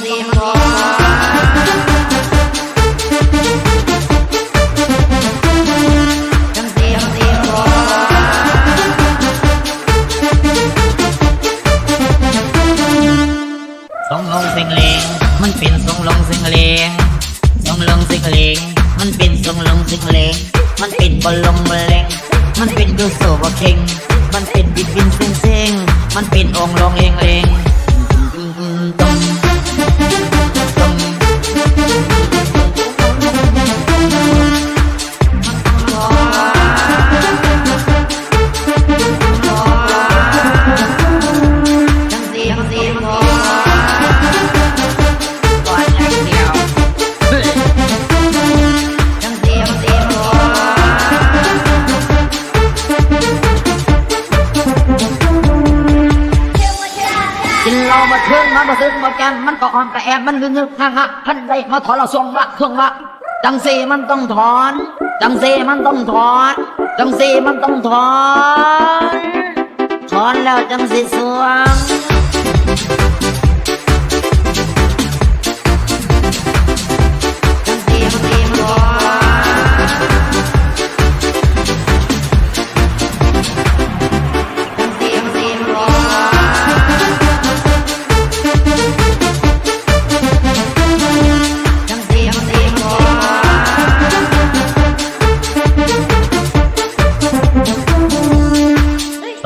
สองลงเสียงเลงมันเป็นสองลงสิงเลงสองลงสิงเลงมันเป็นสองลงสิงเลงมันเป็นบอลลงบอลเลงมันเป็นดูโซบะเค็งมันเป็นบิดบินเซ็งเซ็งมันเป็นองลงเลงเลงามามาบ่ซึ้งมาแกมมันก็อ่อนกระแอบมันงึกงึกฮักท่านใดมาถอนเราทรงละทรงละจังสีมันต้องถอน จังสีมันต้องถอน จังสีมันต้องถอน ถอนแล้วจังสีสวง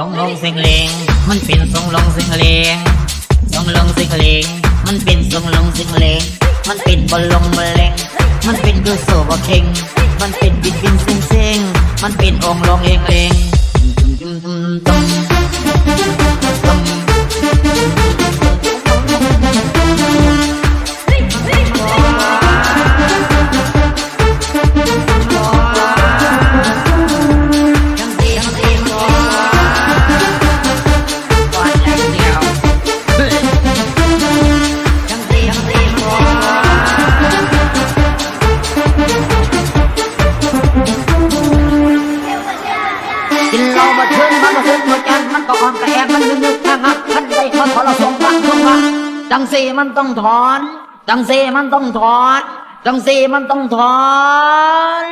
งลงสิงเลงมันเป็นทรงลงสิงเลงทรงลงสิงเลงมันเป็นทรงลงสิงเลงมันเป็นบอลลงบอลเลงมันเป็นดูโซบอเข่งมันเป็นบินบินเซ็งเซ็งมันเป็นองลงเองเลง จังสีมันต้องถอน จังสีมันต้องถอน จังสีมันต้องถอน